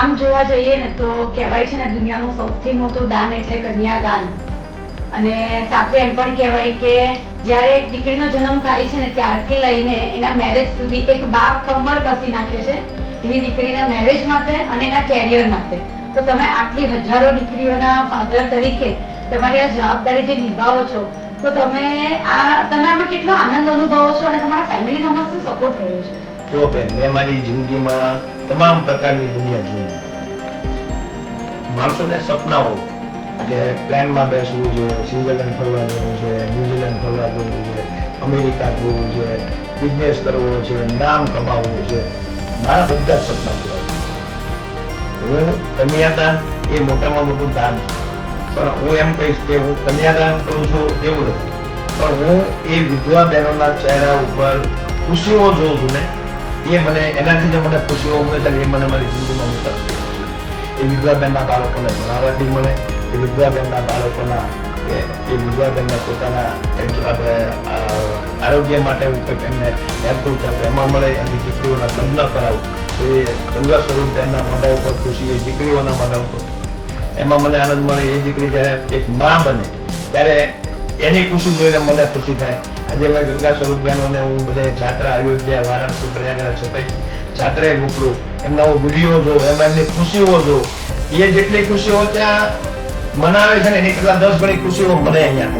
આમ જોવા જઈએ ને તો કહેવાય છે ને, દુનિયાનું સૌથી મોટું દાન એટલે કન્યાદાન. અને સાથે એમ પણ કહેવાય કે જ્યારે એક દીકરીનો જન્મ થાય છે ને, ત્યારથી લઈને એના મેરેજ સુધી એક બાપ કમર કસી નાખે છે, એવી દીકરીના મેરેજ માટે અને એના કેરિયર માટે. તો તમે આટલી હજારો દીકરીઓના ફાધર તરીકે તમારી આ જવાબદારી જે નિભાવો છો, તો તમે આ, તમે આમાં કેટલો આનંદ અનુભવો છો અને તમારા ફેમિલીનો આમાં શું સપોર્ટ રહ્યો છે. જો બેન મારી જિંદગીમાં તમામ પ્રકારની દુનિયા જોઈ માણસોને સપનાઓ કે પ્લેનમાં બેસવું છે સ્વિટરલેન્ડ ફરવા જવું છે ન્યુઝીલેન્ડ ફરવા જવું છે અમેરિકા જવું છે બિઝનેસ કરવો છે, નામ કમાવવું છે. મારા બધા જ સપના પૂરા હું કન્યાદાન એ મોટામાં મોટું દાન છે. પણ હું એમ કહીશ કે હું કન્યાદાન કરું છું એવું નથી. પણ હું એ વિધવા બહેનોના ચહેરા ઉપર ખુશીઓ જોઉં છું ને એ મને એનાથી જે મને ખુશીઓ મળે છે એ મને મારી જિંદગીમાં મળતા એ વિધવાબેનના બાળકોને ભણાવવાથી મળે એ વિધવાબેનના બાળકોના, એ વિધવાબેનને પોતાના આરોગ્ય માટે એમને થશે એમાં મળે એની દીકરીઓના લગ્ન કરાવું. એ ગંગા સ્વરૂપ એમના મોઢા ઉપર ખુશી, એ દીકરીઓના મોઢા ઉપર. એમાં મને આનંદ મળે, એ દીકરી જ્યારે એક મા બને, ત્યારે એની ખુશી જોઈને મને ખુશી થાય. આજે મેં ગંગા સ્વરૂપ બહેનોને હું બધા જાત્રા અયોધ્યા વારાણસી પ્રયાગરાજ છતાંય જાત્રાએ મોકલું. એમના હું વીડિયો જોઉં એમાં એમની ખુશીઓ જોઉં. એ જેટલી ખુશીઓ ત્યાં મનાવે છે ને એની કરતા દસ ગણી ખુશીઓ મને અહીંયા.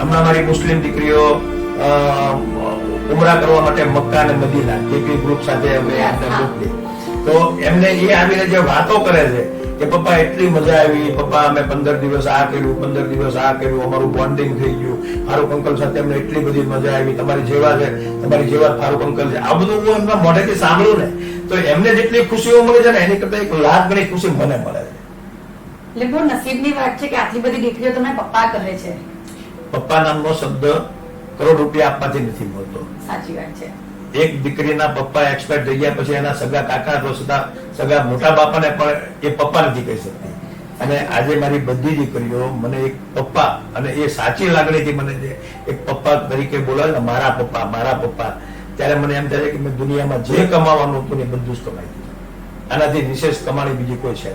હમણાં મારી મુસ્લિમ દીકરીઓ ઉમરા કરવા માટે મક્કા અને મદીના જેપી ગ્રુપ સાથે અમે તો એમને એ આવીને જે વાતો કરે છે કે પપ્પા એટલી મજા આવી. પપ્પા અમે પંદર દિવસ આ કર્યું પંદર દિવસ આ કર્યું અમારું બોન્ડિંગ થઈ ગયું. ફારૂક અંકલ સાથે અમને એટલી બધી મજા આવી. તમારી જેવા છે તમારી જેવા ફારૂક અંકલ છે. આ બધું હું એમના મોઢેથી સાંભળું ને તો એમને જેટલી ખુશીઓ મળે છે ને એની કરતા એક લાખ ગણી ખુશી મને મળે છે. એટલે બહુ નસીબની વાત છે કે આટલી બધી દીકરીઓ તમને પપ્પા કહે છે. પપ્પા નામનો શબ્દ કરોડ રૂપિયા આપવાથી નથી મળતો. સાચી વાત છે. એક દીકરીના પપ્પા એક્સપાયર થઈ ગયા, પછી એના સગા કાકા તો સદા સગા મોટા બાપાને પણ એ પપ્પા નથી કહી શકતી. અને આજે મારી બધી દીકરીઓ મને એક પપ્પા અને એ સાચી લાગણીથી મને જે એક પપ્પા તરીકે બોલાવે ને મારા પપ્પા મારા પપ્પા. ત્યારે મને એમ થાય કે મેં દુનિયામાં જે કમાવાનું હતું એ બધું જ કમાઈ દીધું આનાથી વિશેષ કમાણી બીજી કોઈ છે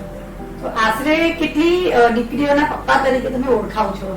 આશરે કેટલી દીકરીઓના પપ્પા તરીકે તમે ઓળખાવ છો?